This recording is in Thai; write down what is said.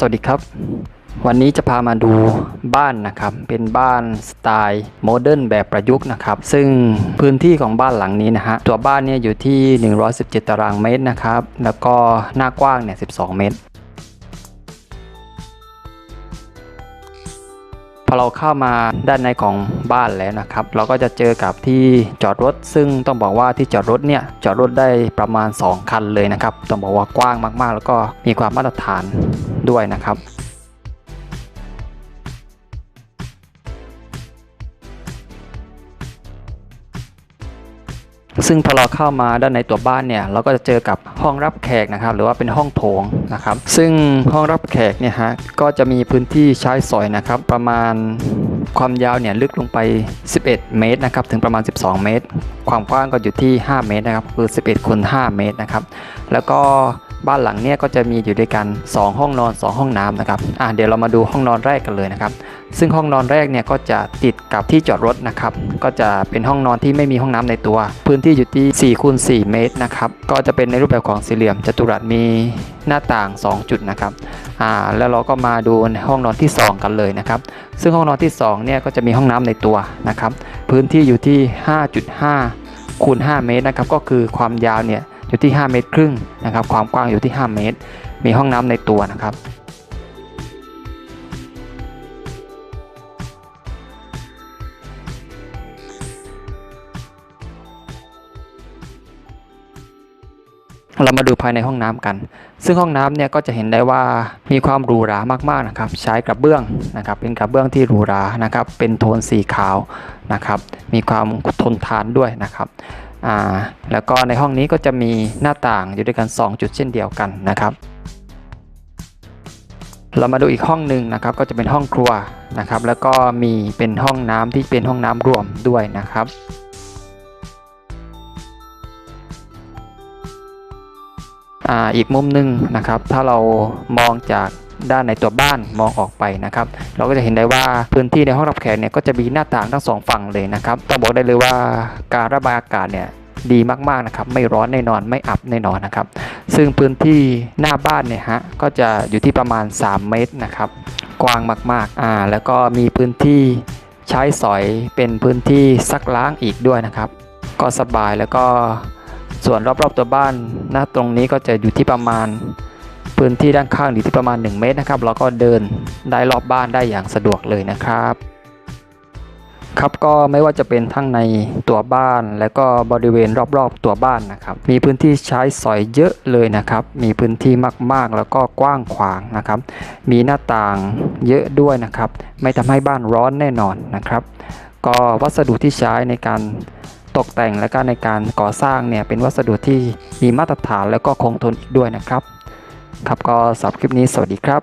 สวัสดีครับ วันนี้จะพามาดูบ้านนะครับ เป็นบ้านสไตล์โมเดิร์นแบบประยุกต์นะครับ ซึ่งพื้นที่ของบ้านหลังนี้นะฮะ ตัวบ้านเนี่ยอยู่ที่ 117 ตารางเมตรนะครับ แล้วก็หน้ากว้างเนี่ย 12 เมตร พอเราเข้ามาด้านในของบ้านแล้วนะครับ เราก็จะเจอกับที่จอดรถ ซึ่งต้องบอกว่าที่จอดรถเนี่ยจอดรถได้ประมาณ 2 คันเลยนะครับ ต้องบอกว่ากว้างมากๆ แล้วก็มีความมาตรฐาน ด้วยนะครับซึ่งพอเราเข้ามาด้านในตัวบ้านเนี่ยเราก็จะเจอกับห้องรับแขกนะครับ หรือว่าเป็นห้องโถงนะครับ ซึ่งห้องรับแขกเนี่ยฮะก็จะมีพื้นที่ใช้สอยนะครับ ประมาณความยาวเนี่ยลึกลงไป 11 เมตรนะครับถึงประมาณ 12 เมตร ความกว้างก็อยู่ที่ 5 เมตรนะครับคือ 11คูณ5เมตรนะครับ แล้วก็ บ้านหลังเนี่ยก็จะมีอยู่ด้วยกัน 2 ห้องนอน 2 ห้องน้ำนะครับอ่าเดี๋ยวเรามาดูห้องนอนแรกกันเลยนะครับ ซึ่งห้องนอนแรกเนี่ยก็จะติดกับที่จอดรถนะครับ ก็จะเป็นห้องนอนที่ไม่มีห้องน้ำในตัว พื้นที่อยู่ที่4คูณ4เมตรนะครับ ก็จะเป็นในรูปแบบของสี่เหลี่ยมจัตุรัสมีหน้าต่าง 2 จุดนะครับอ่าแล้วเราก็มาดูในห้องนอนที่ 2 กันเลยนะครับ ซึ่งห้องนอนที่2เนี่ยก็จะมีห้องน้ำในตัวนะครับ พื้นที่อยู่ที่ 5.5คูณ5เมตรนะครับ ก็คือความยาวเนี่ย อยู่ที่ 5 เมตรครึ่งนะครับ ความกว้างอยู่ที่ 5 เมตร มีห้องน้ำในตัวนะครับเรามาดูภายในห้องน้ำกัน ซึ่งห้องน้ำเนี่ยก็จะเห็นได้ว่ามีความหรูหรามากๆนะครับ ใช้กระเบื้องนะครับ เป็นกระเบื้องที่หรูหรานะครับ เป็นโทนสีขาวนะครับ มีความทนทานด้วยนะครับ อ่าแล้วก็ในห้องนี้ก็จะมีหน้าต่างอยู่ด้วยกัน 2 จุดเช่นเดียวกันนะครับ เรามาดูอีกห้องหนึ่งนะครับ ก็จะเป็นห้องครัวนะครับ แล้วก็มีเป็นห้องน้ำที่เป็นห้องน้ำรวมด้วยนะครับอ,อีกมุมหนึ่งนะครับ ถ้าเรามองจาก ด้านในตัวบ้านมองออกไปนะครับ เราก็จะเห็นได้ว่าพื้นที่ในห้องรับแขกเนี่ยก็จะมีหน้าต่างทั้งสองฝั่งเลยนะครับต้องบอกได้เลยว่าการระบายอากาศเนี่ยดีมากๆนะครับ ไม่ร้อนแน่นอนไม่อับแน่นอนนะครับ ซึ่งพื้นที่หน้าบ้านเนี่ยฮะก็จะอยู่ที่ประมาณ 3 เมตรนะครับ กว้างมากๆอ่าแล้วก็มีพื้นที่ใช้สอยเป็นพื้นที่ซักล้างอีกด้วยนะครับ ก็สบายแล้วก็ส่วนรอบๆตัวบ้านหน้าตรงนี้ก็จะอยู่ที่ประมาณ พื้นที่ด้านข้างอยู่ที่ประมาณ 1 เมตรนะครับแล้วก็เดินได้รอบบ้านได้อย่างสะดวกเลยนะครับครับก็ไม่ว่าจะเป็นทั้งในตัวบ้านและก็บริเวณรอบๆตัวบ้านนะครับ มีพื้นที่ใช้สอยเยอะเลยนะครับ มีพื้นที่มากๆแล้วก็กว้างขวางนะครับ มีหน้าต่างเยอะด้วยนะครับ ไม่ทำให้บ้านร้อนแน่นอนนะครับ ก็วัสดุที่ใช้ในการตกแต่งและก็ในการก่อสร้างเนี่ยเป็นวัสดุที่มีมาตรฐานแล้วก็คงทนอีกด้วยนะครับ ครับก็สำหรับคลิปนี้สวัสดีครับ